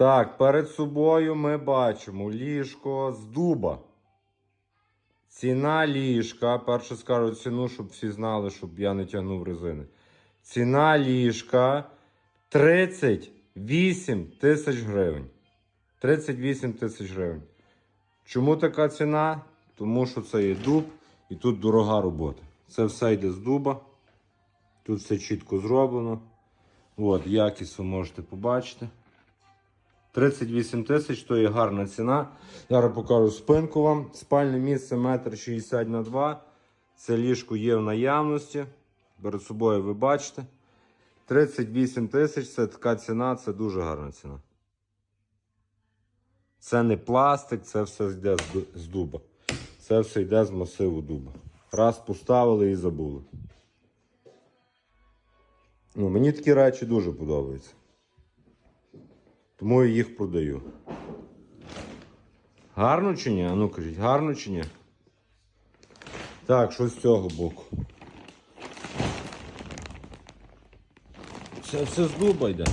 Так, перед собою ми бачимо ліжко з дуба. Ціна ліжка. Перше скажу ціну, щоб всі знали, щоб я не тягнув резини. Ціна ліжка 38 тисяч гривень. 38 тисяч гривень. Чому така ціна? Тому що це є дуб і тут дорога робота. Це все йде з дуба. Тут все чітко зроблено. От, якість ви можете побачити. 38 тисяч то є гарна ціна. Зараз покажу спинку вам. Спальне місце 1,60 на 2 Це ліжко є в наявності. Перед собою ви бачите. 38 тисяч це така ціна, це дуже гарна ціна. Це не пластик, це все йде з дуба. Це все йде з масиву дуба. Раз поставили і забули. Ну, мені такі речі дуже подобаються. Тому я їх продаю. Гарно чи ні? А ну кажіть, гарно чи ні? Так, що з цього боку? Все, все з дуба йде.